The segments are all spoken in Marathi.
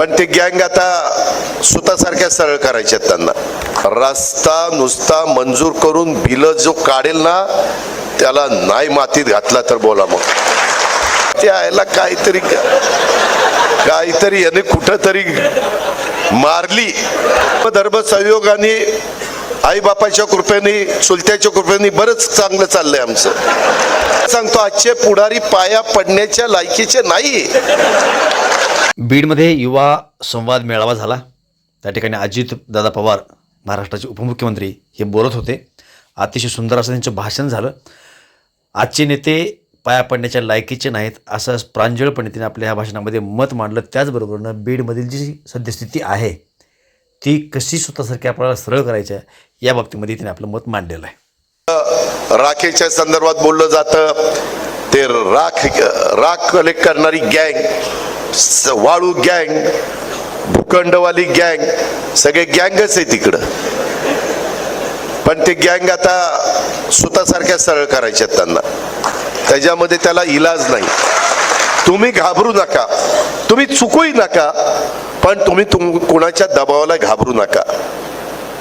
पण ते गँग आता सुतासारख्या सरळ करायचे त्यांना. रस्ता नुसता मंजूर करून बिल जो काढेल ना त्याला नाही मातीत घातला तर बोला मग. त्याला काहीतरी काहीतरी याने कुठंतरी मारली. धर्म संयोगाने आई बापाच्या कृपेने चुलत्याच्या कृपेने बरंच चांगलं चाललंय आमचं. सांगतो आजचे पुढारी पाया पडण्याच्या लायकीचे नाही बीडमध्ये युवा संवाद मेळावा झाला. त्या ठिकाणी अजित दादा पवार महाराष्ट्राचे उपमुख्यमंत्री हे बोलत होते. अतिशय सुंदर असं त्यांचं भाषण झालं. आजचे नेते पाया पडण्याच्या लायकीचे नाहीत असं प्रांजळपणे तिने आपल्या ह्या भाषणामध्ये मत मांडलं. त्याचबरोबरनं बीडमधील जी सद्यस्थिती आहे ती कशी स्वतःसारखी आपल्याला सरळ करायची आहे या बाबतीमध्ये तिने आपलं मत मांडलेलं आहे. राखेच्या संदर्भात बोललं जातं ते राख राख कलेक्ट करणारी गँग वाळू गँग भूखंडवाली गँग सगळे गँगच आहे तिकडं. पण ते गँग आता स्वतःसारख्या सरळ करायच्या त्यांना. त्याच्यामध्ये त्याला इलाज नाही. तुम्ही घाबरू नका. तुम्ही चुकूही नका. पण तुम्ही तुम कुणाच्या दबावाला घाबरू नका.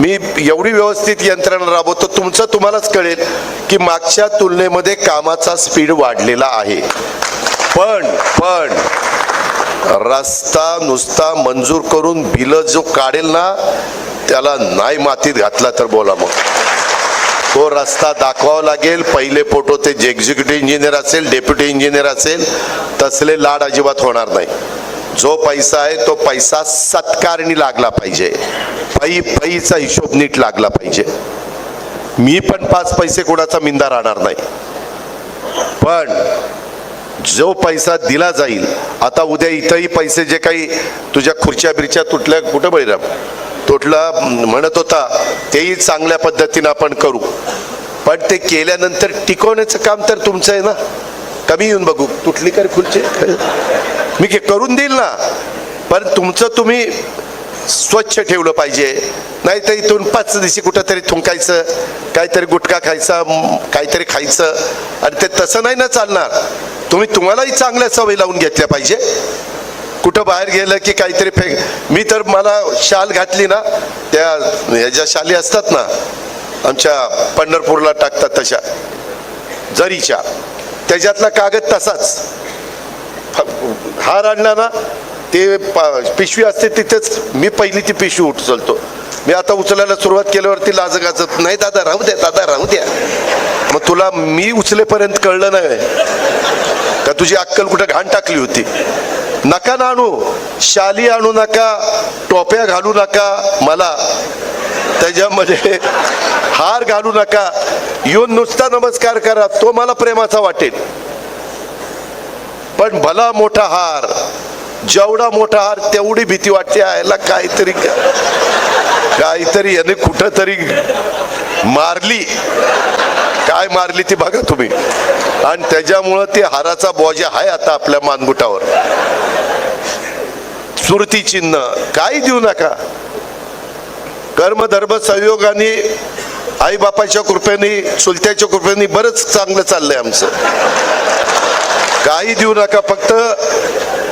मी एवढी व्यवस्थित यंत्रणा राबवतो तुमचं तुम्हालाच कळेल की मागच्या तुलनेमध्ये कामाचा स्पीड वाढलेला आहे. पण पण रस्ता नुसता मंजूर करून बिल जो काढेल ना त्याला नाही मातीत घातला तर बोला मग. तो रस्ता दाखवावा लागेल पहिले फोटो ते जे एक्झिक्युटिव्ह इंजिनियर असेल डेप्युटी इंजिनियर असेल तसले लाड अजिबात होणार नाही. जो पैसा आहे तो पैसा सत्कारणी लागला पाहिजे. पै पायीचा हिशोब नीट लागला पाहिजे. मी पण पाच पैसे कोणाचा मिंदा राहणार नाही. पण जो पैसा दिला जाईल आता उद्या इथंही पैसे जे काही तुझ्या खुर्च्या बिरच्या तुटल्या कुठं बळीराम? तुटला म्हणत होता तेही चांगल्या पद्धतीनं आपण करू. पण ते केल्यानंतर टिकवण्याचं काम तर तुमचं आहे ना? कमी येऊन बघू. तुटली कर खुर्ची? मी करून देईल ना? पण तुमचं तुम्ही स्वच्छ ठेवलं पाहिजे. नाही तर इथून पाच दिवशी कुठंतरी थुंकायचं काहीतरी गुटखा खायचा काहीतरी खायचं. आणि ते तसं नाही ना चालणार. तुम्ही तुम्हालाही चांगल्या सवयी लावून घेतल्या पाहिजे. कुठं बाहेर गेलं की काहीतरी फेक मी तर मला शाल घातली ना त्या ह्याच्या शाली असतात ना आमच्या पंढरपूरला टाकतात तशा जरीच्या. त्याच्यातला कागद तसाच. फ- हार आणला ना ते पा- पिशवी असते तिथेच मी पहिली ती पिशवी उचलतो. मी आता उचलायला सुरुवात केल्यावरती लाज गाजत नाही दादा राहू द्या दादा राहू द्या. मग तुला मी उचलेपर्यंत कळलं नाही. का तुझी अक्कल कुठं घाण टाकली होती? नका ना आणू शाली आणू नका टोप्या घालू नका मला. त्याच्यामध्ये हार घालू नका. येऊन नुसता नमस्कार करा तो मला प्रेमाचा वाटेल. पण भला मोठा हार. जेवढा मोठा हार तेवढी भीती वाटते यायला काहीतरी काहीतरी याने कुठंतरी मारली. काय मारली ती बघा तुम्ही. आणि त्याच्यामुळं ते हाराचा बोजा आहे आता आपल्या मानगुटावर. स्मृती चिन्ह काही देऊ नका. कर्म धर्म संयोगाने आई बापाच्या कृपेने चुलत्याच्या कृपेने बरंच चांगलं चाललंय आमचं. काही देऊ नका फक्त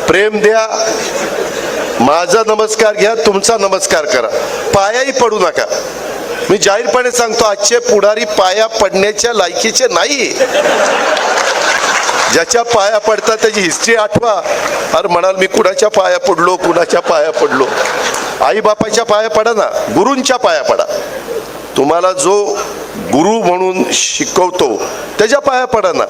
प्रेम द्या. माझा नमस्कार घ्या तुमचा नमस्कार करा. पायाही पडू नका. मी जाहीरपणे सांगतो आजचे पुढारी पाया पडण्याच्या लायकीचे नाही ज्याच्या पाया पडतात त्याची हिस्ट्री आठवा. अरे म्हणाल मी कुणाच्या पाया पडलो कुणाच्या पाया पडलो? आई बापाच्या पाया पडा ना गुरूंच्या पाया पडा. तुम्हाला जो गुरु म्हणून शिकवतो त्याच्या पाया पडा ना.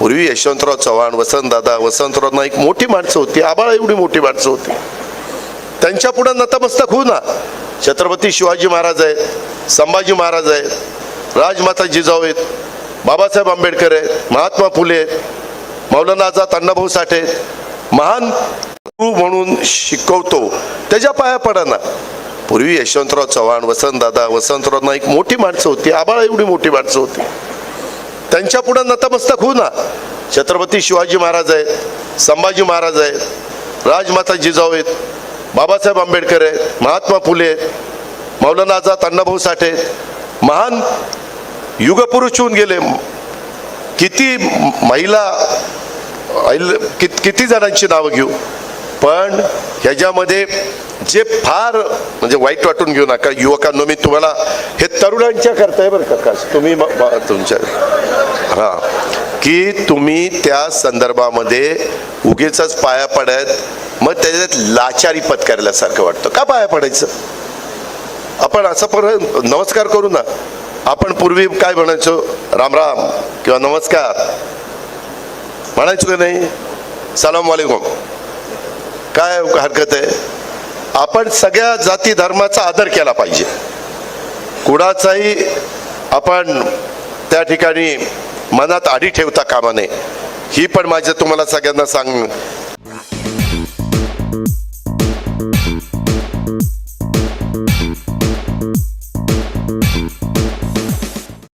पूर्वी यशवंतराव चव्हाण वसंतदादा वसंतराव नाईक मोठी माणसं होती. आबाळा एवढी मोठी माणसं होती. त्यांच्या पुढे नतमस्तक होऊ ना. छत्रपती शिवाजी महाराज आहेत संभाजी महाराज आहेत राजमाता जिजाऊ आहेत बाबासाहेब आंबेडकर आहेत महात्मा फुले आहेत मौलाना आझाद अण्णाभाऊ साठे महान गुरु म्हणून शिकवतो. त्याच्या पाया पडा ना. पूर्वी यशवंतराव चव्हाण वसंतदादा वसंतराव नाईक मोठी माणसं होती. आबाळ एवढी मोठी माणसं होती. त्यांच्या पुढं नतमस्तक होऊ ना. छत्रपती शिवाजी महाराज आहेत संभाजी महाराज आहेत राजमाता जिजाऊ आहेत बाबासाहेब आंबेडकर आहेत महात्मा फुले आहेत मौलाना आझाद अण्णाभाऊ साठे महान युगपुरुष होऊन गेले. किती महिला कित- किती जणांची नावं घेऊ. पण ह्याच्यामध्ये जे फार म्हणजे वाईट वाटून घेऊ नका युवकांनो मी तुम्हाला हे तरुणांच्या करताय बरं का तुम्ही तुमच्या हां. की तुम्ही त्या संदर्भामध्ये उगीच पाया पडत मग त्याच्यात लाचारी पत्करल्यासारखं वाटतं. का पाया पडायचं? आपण असं पर नमस्कार करू ना. आपण पूर्वी काय म्हणायचो? राम राम किंवा नमस्कार. म्हणायचो का नाही? सलाम वालेकुम. काय हरकत आहे? आपण सगळ्या जाती धर्माचा आदर केला पाहिजे. कुणाचाही आपण त्या ठिकाणी मनात आडी ठेवता कामा नये. ही पण माझं तुम्हाला सगळ्यांना सांग